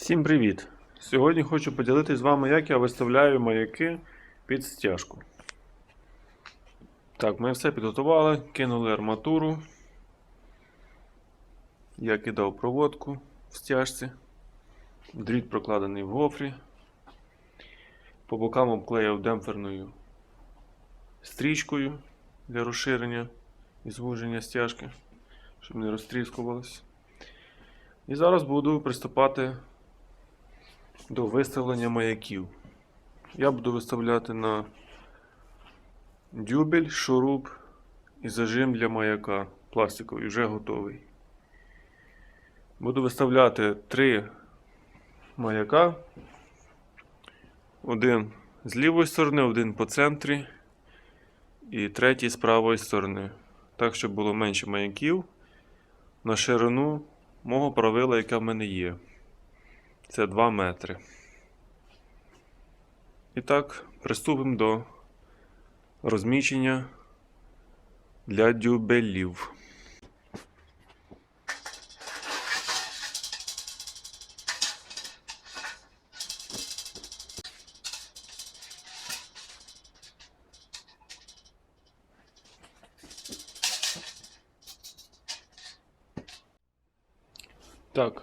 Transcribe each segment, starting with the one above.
Всім привіт! Сьогодні хочу поділитися з вами, як я виставляю маяки під стяжку. Так, ми все підготували, кинули арматуру. Я кидав проводку в стяжці. Дріт прокладений в гофрі. По бокам обклеїв демпферною стрічкою для розширення і звуження стяжки, щоб не розтріскувалось. І зараз буду приступати до виставлення маяків. Я буду виставляти на дюбель, шуруп і зажим для маяка пластиковий, вже готовий. Буду виставляти три маяка. Один з лівої сторони, один по центрі і третій з правої сторони. Так, щоб було менше маяків на ширину мого правила, яка в мене є. Це 2 метри. І так, приступимо до розміщення для дюбелів.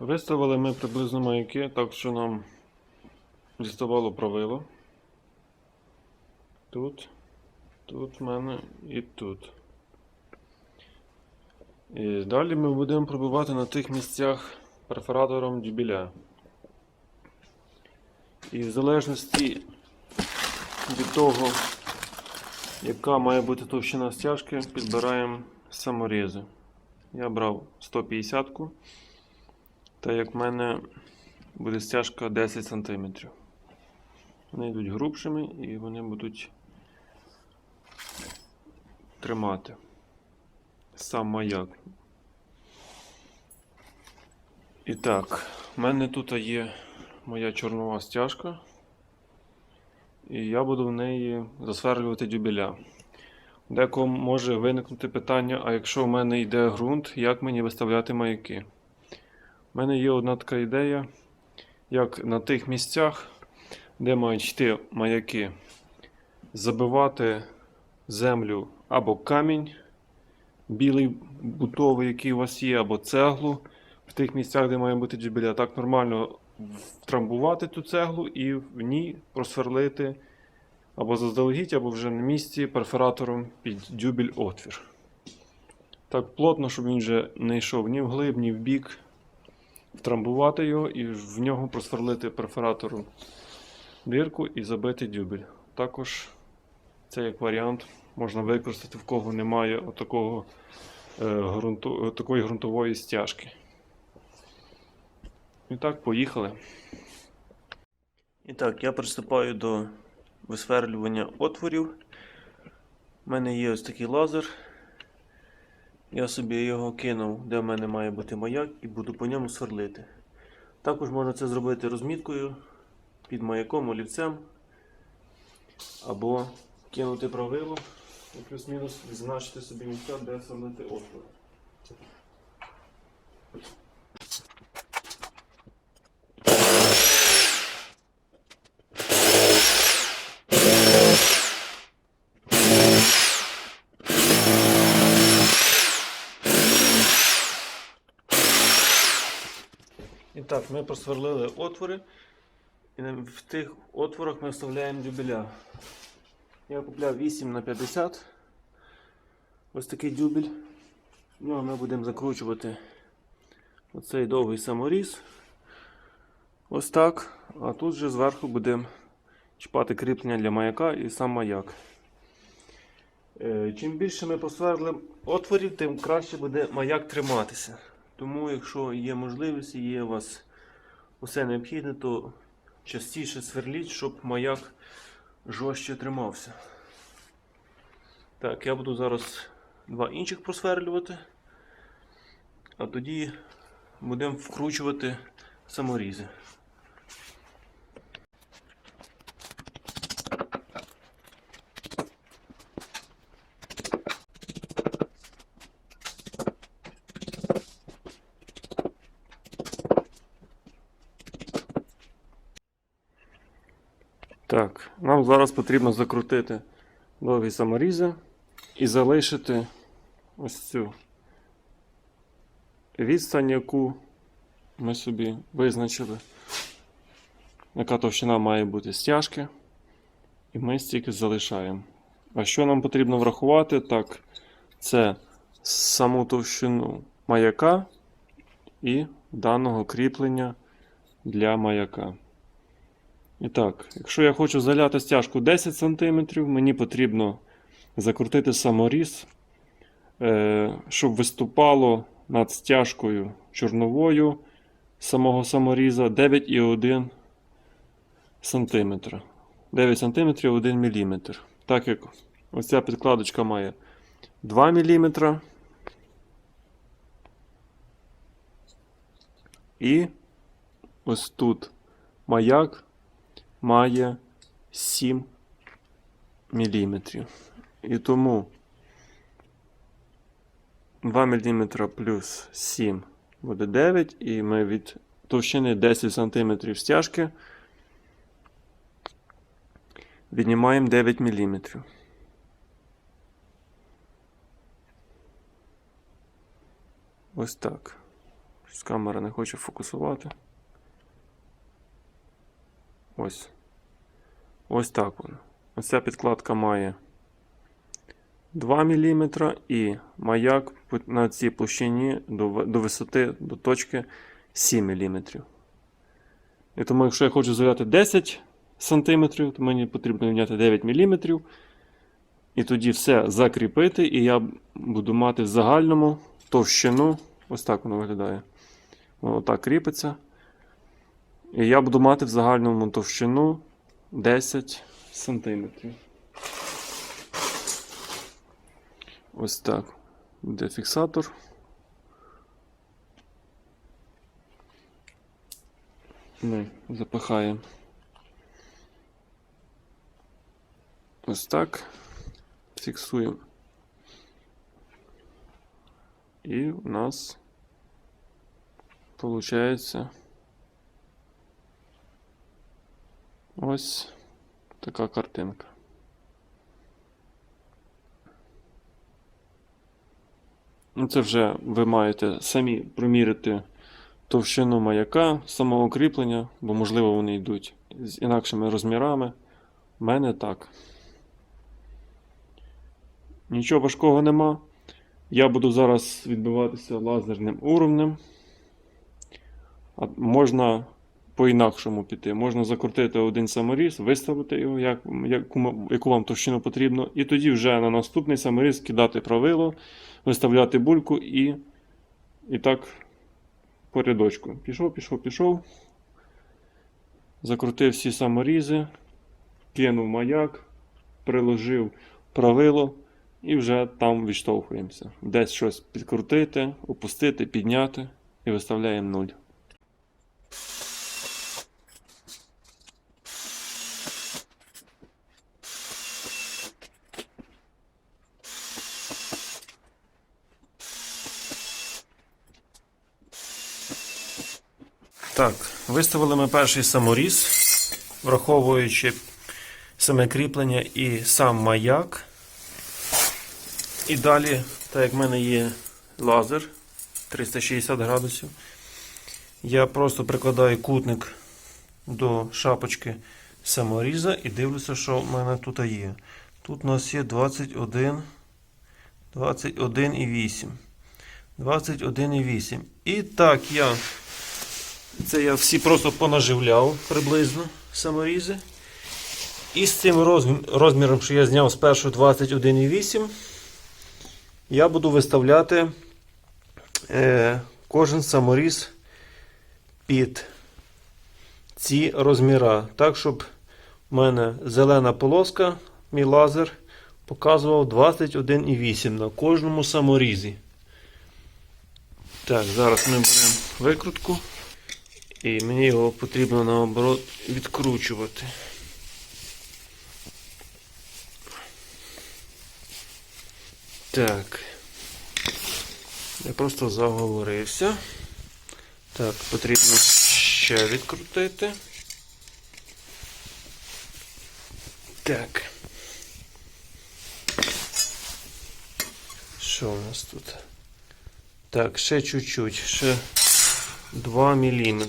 Виставили ми приблизно маяки, так що нам діставало правило. Тут, тут в мене і тут. І далі ми будемо пробивати на тих місцях перфоратором дюбеля. І в залежності від того, яка має бути товщина стяжки, підбираємо саморізи. Я брав 150-ку. Та як в мене буде стяжка 10 см. Вони йдуть грубшими і вони будуть тримати сам маяк. І так, в мене тут є моя чорнова стяжка, і я буду в неї засверлювати дюбеля. Декому може виникнути питання, а якщо в мене йде ґрунт, як мені виставляти маяки? У мене є одна така ідея, як на тих місцях, де мають йти маяки, забивати землю або камінь, білий бутовий, який у вас є, або цеглу. В тих місцях, де має бути джебеля, так нормально втрамбувати ту цеглу і в ній просверлити або заздалегідь, або вже на місці перфоратором під дюбель отвір. Так плотно, щоб він вже не йшов ні вглиб, ні в бік втрамбувати його і в нього просверлити перфоратором дирку і забити дюбель. Також це як варіант можна використати, в кого немає отакого, е, ґрунту, такої ґрунтової стяжки. І так, поїхали. І так, я приступаю до висверлювання отворів. У мене є ось такий лазер. Я собі його кинув, де в мене має бути маяк, і буду по ньому сверлити. Також можна це зробити розміткою під маяком, олівцем. Або кинути правило і плюс-мінус відзначити собі місця, де сверлити отвори. Так, ми просверлили отвори. І в тих отворах ми вставляємо дюбеля. Я купляв 8 на 50. Ось такий дюбель. В нього ми будемо закручувати оцей довгий саморіз. Ось так. А тут вже зверху будемо чіпати кріплення для маяка і сам маяк. Е, Чим більше ми просверлимо отворів, тим краще буде маяк триматися. Тому, якщо є можливість є у вас усе необхідне, то частіше сверліть, щоб маяк жорстче тримався. Так, я буду зараз два інших просверлювати, а тоді будемо вкручувати саморізи. Так, нам зараз потрібно закрутити довгі саморізи і залишити ось цю відстань, яку ми собі визначили, яка товщина має бути стяжки, і ми стільки залишаємо. А що нам потрібно врахувати? Так, це саму товщину маяка і даного кріплення для маяка. І так, якщо я хочу заляти стяжку 10 см, мені потрібно закрутити саморіз, е, щоб виступало над стяжкою чорновою самого саморіза 9,1 см. 9 см 1 мм. Так як ось ця підкладочка має 2 мм. І ось тут маяк має 7 мм. І тому 2 мм плюс 7 буде 9, і ми від товщини 10 см стяжки віднімаємо 9 мм. Ось так. Камера не хоче фокусувати. Ось. Ось так воно. Ось ця підкладка має 2 мм і маяк на цій площині до, до висоти до точки 7 мм. І тому, якщо я хочу зав'яти 10 см, то мені потрібно відняти 9 мм. І тоді все закріпити, і я буду мати в загальному товщину. Ось так воно виглядає. Воно так кріпиться. І я буду мати в загальному товщину 10 см. Ось так. Буде фіксатор. Ми запихаємо. Ось так. Фіксуємо. І у нас получається ось така картинка. Ну, Це вже ви маєте самі проміряти товщину маяка, самого кріплення, бо, можливо, вони йдуть з інакшими розмірами. У мене так. Нічого важкого нема. Я буду зараз відбиватися лазерним уровнем. Можна по-інакшому піти. Можна закрутити один саморіз, виставити його, як, яку, яку вам товщину потрібно, і тоді вже на наступний саморіз кидати правило, виставляти бульку і, і так по рядочку. Пішов, пішов, пішов. Закрутив всі саморізи, кинув маяк, приложив правило. І вже там відштовхуємося. Десь щось підкрутити, опустити, підняти і виставляємо 0. Так, виставили ми перший саморіз, враховуючи саме кріплення і сам маяк. І далі, так як в мене є лазер 360 градусів, я просто прикладаю кутник до шапочки саморіза і дивлюся, що в мене тут є. Тут у нас є 21, 21,8. 21,8. І так я. Це я всі просто понаживляв приблизно саморізи. І з цим розміром, що я зняв спершу 21,8, я буду виставляти е, кожен саморіз під ці розміра. Так, щоб в мене зелена полоска, мій лазер, показував 21,8 на кожному саморізі. Так, зараз ми беремо викрутку. І мені його потрібно наоборот відкручувати. Так. Я просто заговорився. Так, потрібно ще відкрутити. Так. Що у нас тут? Так, ще чуть-чуть, ще 2 мм.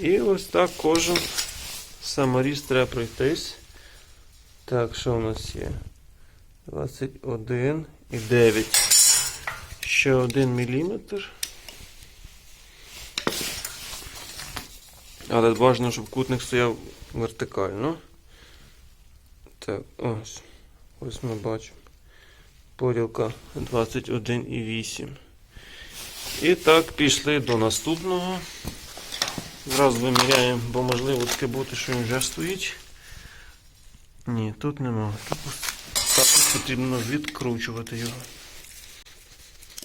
І ось так кожен саморіз треба пройтись. Так, що у нас є? 21 і 9. Ще 1 мм. Але бажано, щоб кутник стояв вертикально. Так, ось. Ось ми бачимо. Поділка 21,8. І так, пішли до наступного. Зразу виміряємо, бо можливо таке бути, що він вже стоїть. Ні, тут нема. Також потрібно відкручувати його.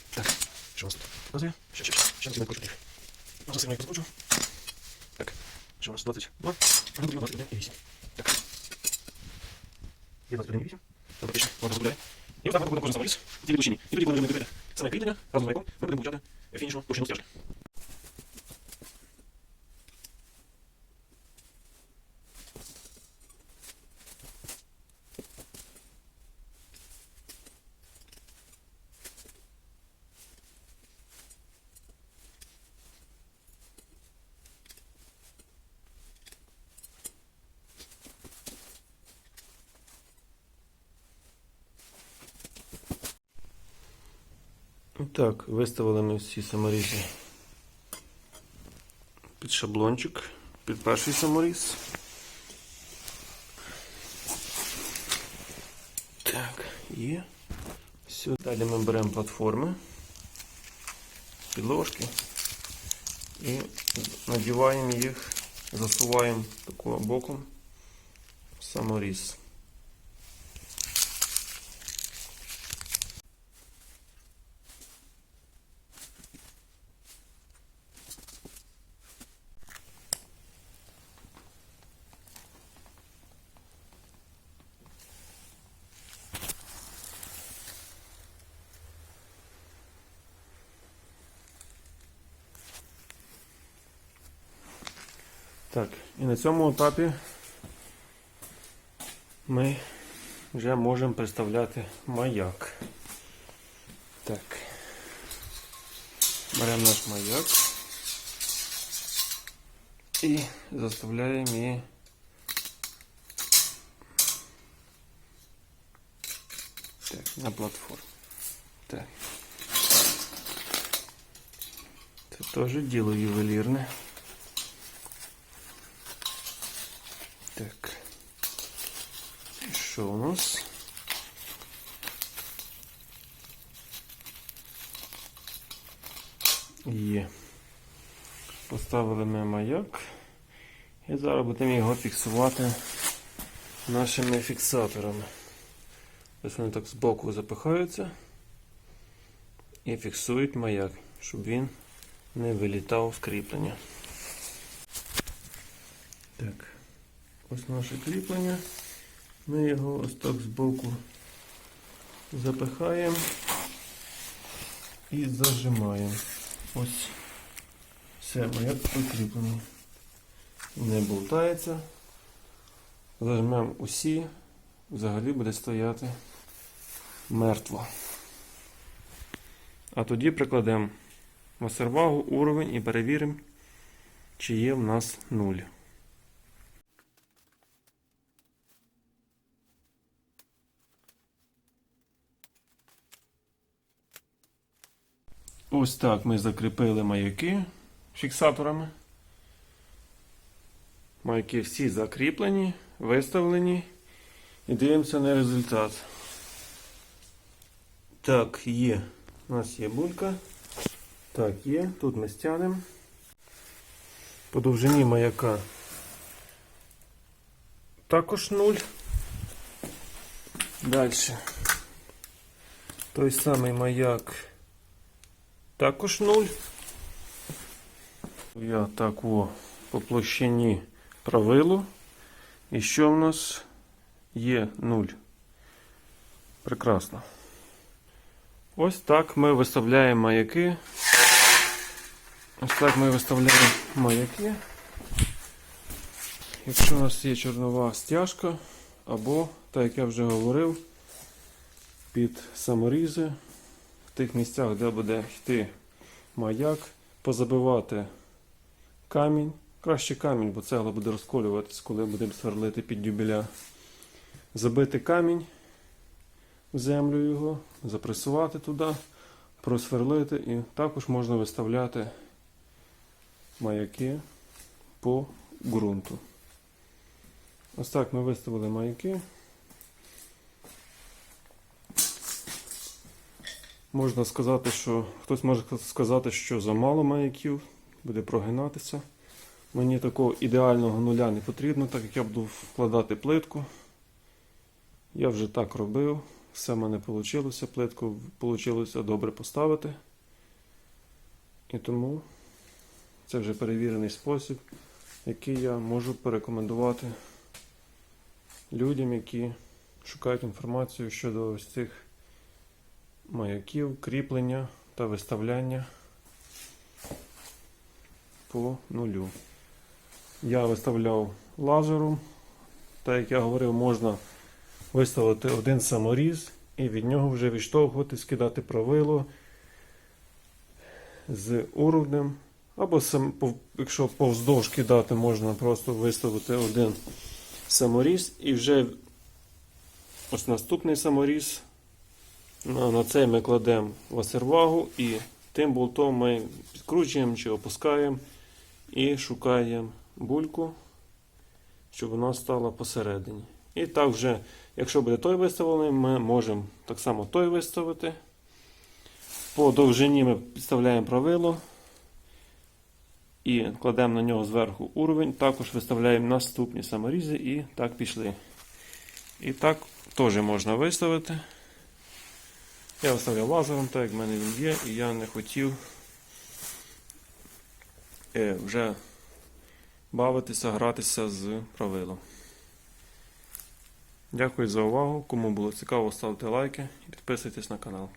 Так, що нас тут? Ще, ще, ще, не відкручу. Зараз сильно відкручу. Так, що у нас 22? А ну, 21,8. Так. Є 21,8. Тобто пішли, можна розгуляти. І отак буде кожен саморіз в цій. І тоді, коли будемо відкрити саме кріплення, разом з маяком, ми будемо Finish no puxando os teus. Так, виставили ми всі саморізи під шаблончик, під перший саморіз. Так, є. Все, далі ми беремо платформи, підложки і надіваємо їх, засуваємо такого боком саморіз. Так, і на цьому етапі ми вже можемо представляти маяк. Так. Беремо наш маяк і заставляємо її так, на платформу. Так. Це теж діло ювелірне. Так. І Що у нас? Є. Поставили ми маяк. І зараз будемо його фіксувати нашими фіксаторами. Ось вони так збоку запихаються і фіксують маяк, щоб він не вилітав з кріплення. Так. Ось наше кріплення. Ми його ось так збоку запихаємо і зажимаємо. Ось все, маяк прикріплений. Не болтається. Зажмемо усі, взагалі буде стояти мертво. А тоді прикладемо масервагу, уровень і перевіримо, чи є в нас нуль. Ось так ми закріпили маяки фіксаторами. Маяки всі закріплені, виставлені. І дивимося на результат. Так, є. У нас є булька. Так, є. Тут ми стягнемо. По довжині маяка також 0. Далі. Той самий маяк. Також 0. Я так о, по площині правилу. І що в нас є 0. Прекрасно. Ось так ми виставляємо маяки. Ось так ми виставляємо маяки. якщо у нас є чорнова стяжка, або, так як я вже говорив, під саморізи, тих місцях, де буде йти маяк, позабивати камінь. Краще камінь, бо цегла буде розколюватись, коли будемо сверлити під дюбеля. Забити камінь в землю його, запресувати туди, просверлити і також можна виставляти маяки по ґрунту. Ось так ми виставили маяки. Можна сказати, що хтось може сказати, що замало маяків, буде прогинатися. Мені такого ідеального нуля не потрібно, так як я буду вкладати плитку. Я вже так робив, все в мене вийшло, плитку вийшло добре поставити. І тому це вже перевірений спосіб, який я можу порекомендувати людям, які шукають інформацію щодо ось цих маяків, кріплення та виставляння по нулю. Я виставляв лазером. Так як я говорив, можна виставити один саморіз і від нього вже відштовхувати, скидати правило з уровнем. Або сам, якщо повздовж кидати, можна просто виставити один саморіз і вже ось наступний саморіз. На, цей ми кладемо васервагу і тим болтом ми підкручуємо чи опускаємо і шукаємо бульку, щоб вона стала посередині. І так вже, якщо буде той виставлений, ми можемо так само той виставити. По довжині ми підставляємо правило і кладемо на нього зверху уровень. Також виставляємо наступні саморізи і так пішли. І так теж можна виставити. Я оставляю лазером, так як в мене він є, і я не хотів е, вже бавитися, гратися з правилом. Дякую за увагу. Кому було цікаво, ставте лайки і підписуйтесь на канал.